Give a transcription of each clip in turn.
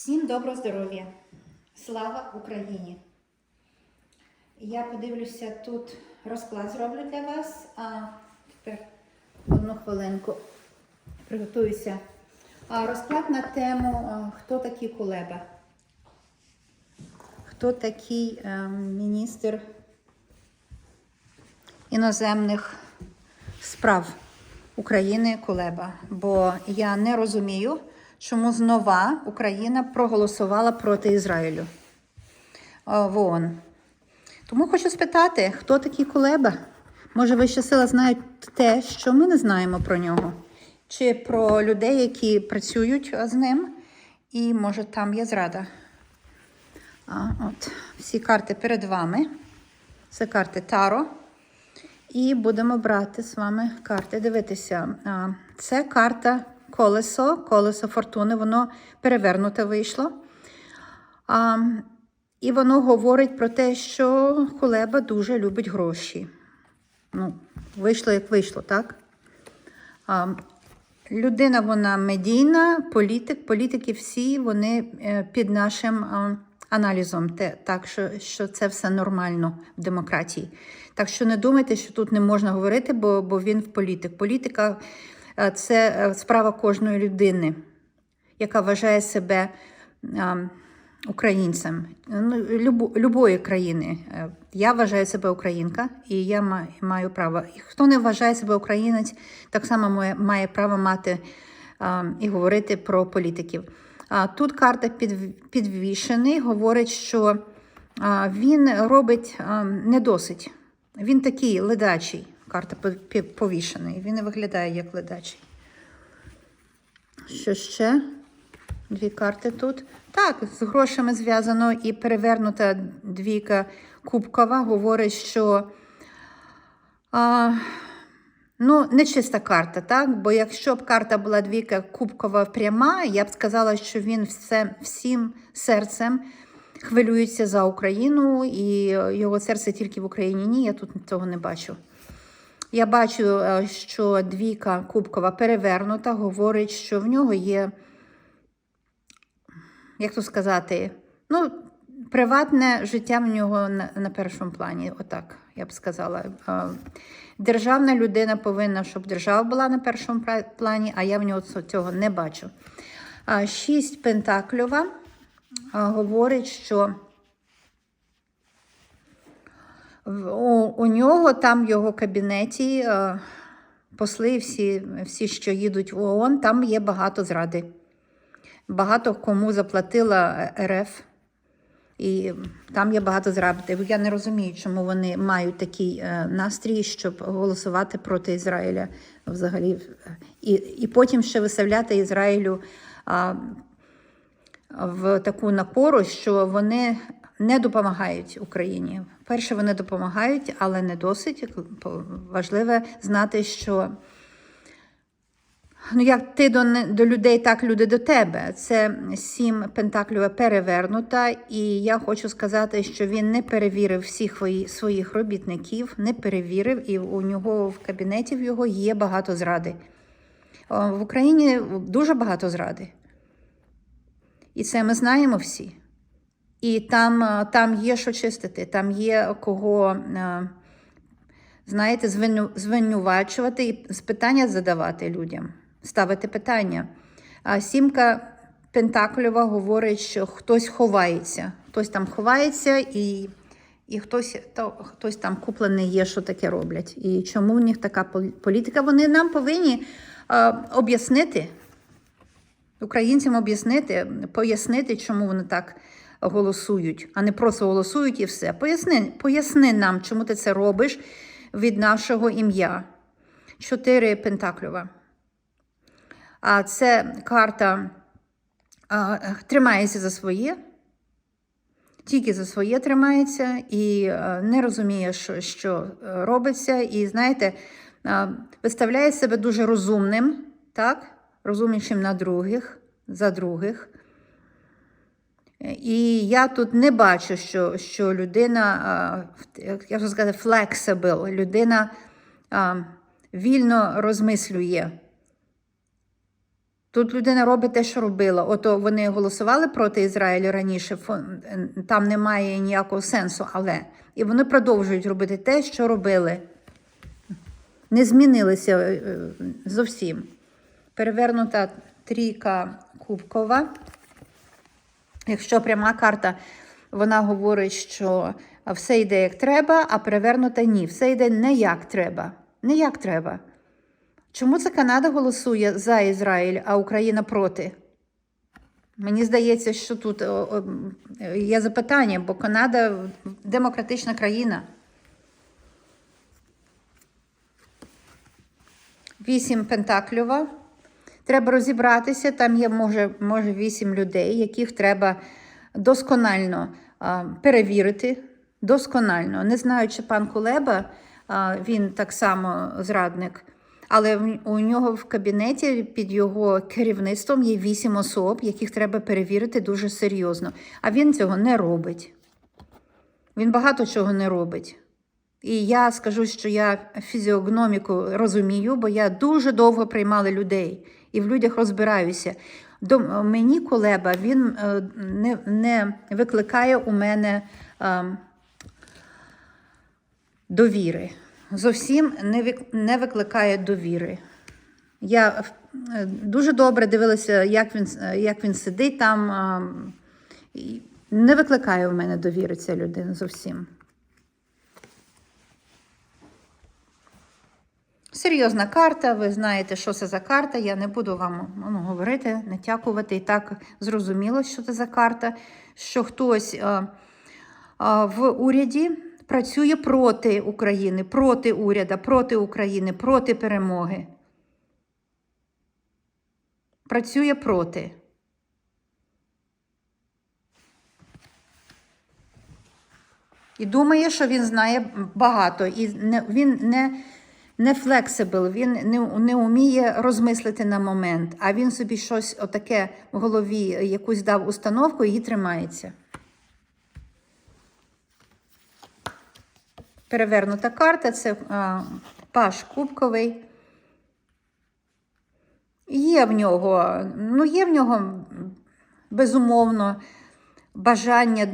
Всім доброго здоров'я! Слава Україні! Я подивлюся тут розклад зроблю для вас. А тепер одну хвилинку приготуюся. А, розклад на тему Хто такий Кулеба? Хто такий е, міністр іноземних справ України Кулеба? Бо я не розумію, чому знова Україна проголосувала проти Ізраїлю в ООН. Тому хочу спитати, хто такий Кулеба? Може, ви ще сила знають те, що ми не знаємо про нього, чи про людей, які працюють з ним, і може там є зрада. А, от, всі карти перед вами. Це карти Таро. І будемо брати з вами карти. Дивитися. Це карта колесо, колесо фортуни, воно перевернуте вийшло. А, і воно говорить про те, що Кулеба дуже любить гроші. Ну, вийшло, як вийшло, так? А, людина, вона медійна, політик, політики всі вони е, під нашим аналізом. Те, так, що, що це все нормально в демократії. Так що не думайте, що тут не можна говорити, бо, бо він в політик. Політика це е, справа кожної людини, яка вважає себе українцем, ну, любої країни. Е, Я вважаю себе українка, і я маю право. І хто не вважає себе українець, так само має, право мати і говорити про політиків. Тут карта під, підвішений, говорить, що він робить не досить. Він такий ледачий. Карта пов- Він не виглядає як ледачий. Що ще? Дві карти тут. Так, з грошами зв'язано і перевернута двійка кубкова говорить, що а, ну, нечиста карта, так? Бо якщо б карта була двійка кубкова пряма, я б сказала, що він все, всім серцем хвилюється за Україну, і його серце тільки в Україні. Ні, я тут цього не бачу. Я бачу, е, що двійка кубкова перевернута, говорить, що в нього є як то сказати, ну, приватне життя в нього на, першому плані, отак, я б сказала. Державна людина повинна, щоб держава була на першому плані, а я в нього цього не бачу. Шість Пентакльова говорить, що в- у, у нього там в його кабінеті а, посли, всі, всі, що їдуть в ООН, там є багато зради багато кому заплатила РФ. І там є багато зрадів. Я не розумію, чому вони мають такий е, настрій, щоб голосувати проти Ізраїля взагалі. І, і потім ще виставляти Ізраїлю а, в таку напору, що вони не допомагають Україні. Перше, вони допомагають, але не досить. Важливо знати, що Ну, як ти до, до людей, так люди до тебе. Це сім пентаклів перевернута, і я хочу сказати, що він не перевірив всіх своїх робітників, не перевірив, і у нього в кабінеті в його є багато зради. В Україні дуже багато зради. І це ми знаємо всі. І там, там є що чистити, там є кого, знаєте, звину- звинувачувати і питання задавати людям, ставити питання. А сімка Пентакльова говорить, що хтось ховається, хтось там ховається і. І хтось, то, хтось там куплений є, що таке роблять. І чому в них така пол- політика? Вони нам повинні е, об'яснити, українцям об'яснити, пояснити, чому вони так голосують, а не просто голосують і все. Поясни, поясни нам, чому ти це робиш від нашого ім'я. Чотири Пентакльова. А це карта а, тримається за своє, тільки за своє тримається і е, не розуміє, що, що е, робиться. І, знаєте, е, виставляє себе дуже розумним, так? розумнішим на других, за других. І я тут не бачу, що, що людина, як вже сказати, flexible, людина вільно розмислює. Тут людина робить те, що робила. Ото вони голосували проти Ізраїлю раніше, там немає ніякого сенсу, але і вони продовжують робити те, що робили. Не змінилися е, е, зовсім. Перевернута трійка кубкова. Якщо пряма карта, вона говорить, що все йде як треба, а перевернута ні. Все йде не як треба. Не як треба. Чому це Канада голосує за Ізраїль, а Україна проти? Мені здається, що тут є запитання, бо Канада демократична країна. Вісім пентаклюва. Треба розібратися. Там є, може, може вісім людей, яких треба досконально а, перевірити. Досконально. Не знаю, чи пан Кулеба, а, він так само зрадник. Але у нього в кабінеті під його керівництвом є вісім особ, яких треба перевірити дуже серйозно. А він цього не робить. Він багато чого не робить. І я скажу, що я фізіогноміку розумію, бо я дуже довго приймала людей і в людях розбираюся. До мені Кулеба він е, не, не викликає у мене е, довіри. Зовсім не, не викликає довіри. Я е, дуже добре дивилася, як він, як він сидить там. і Не викликає у мене довіри ця людина зовсім. Серйозна карта, ви знаєте, що це за карта. Я не буду вам ну, говорити, натякувати. І так зрозуміло, що це за карта, що хтось а, а, в уряді працює проти України, проти уряду, проти України, проти перемоги. Працює проти. І думає, що він знає багато. І не, він не, не flexible, він не, не вміє розмислити на момент, а він собі щось отаке в голові, якусь дав установку і тримається. Перевернута карта це а, паш кубковий. Є в нього, ну є в нього безумовно бажання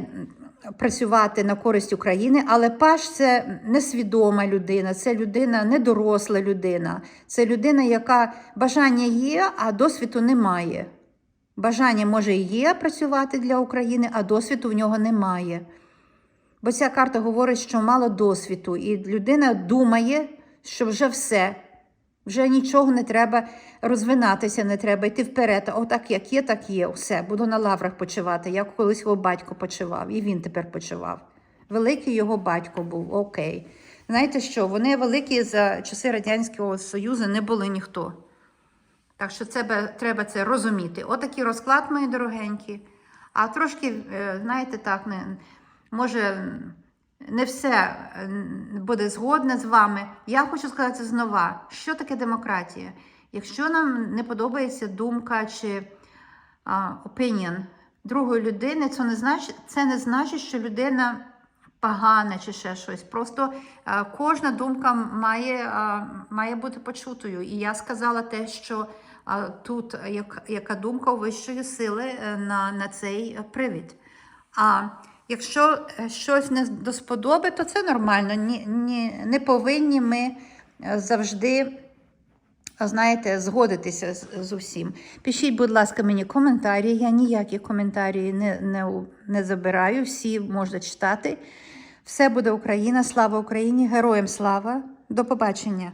працювати на користь України, але Паш це несвідома людина, це людина, недоросла людина, це людина, яка бажання є, а досвіду немає. Бажання може і є працювати для України, а досвіду в нього немає. Бо ця карта говорить, що мало досвіду, і людина думає, що вже все, вже нічого не треба розвинатися, не треба йти вперед. Отак, як є, так є. Все, буду на лаврах почивати, як колись його батько почивав, і він тепер почивав. Великий його батько був, окей. Знаєте що? Вони великі за часи Радянського Союзу не були ніхто. Так що це треба це розуміти. Отакий розклад, мої дорогенькі. А трошки, е, знаєте, так, не, може, не все е, буде згодне з вами. Я хочу сказати знова, що таке демократія? Якщо нам не подобається думка чи opinion другої людини, це не значить, це не значить, що людина погана чи ще щось. Просто а, кожна думка має, а, має бути почутою. І я сказала те, що тут як, яка думка вищої сили е, на, на цей е, привід. А якщо е, щось не до сподоби, то це нормально. Ні, ні, не повинні ми е, завжди знаєте, згодитися з, з усім. Пишіть, будь ласка, мені коментарі. Я ніякі коментарі не, не, не забираю, всі можна читати. Все буде Україна, слава Україні, героям слава. До побачення!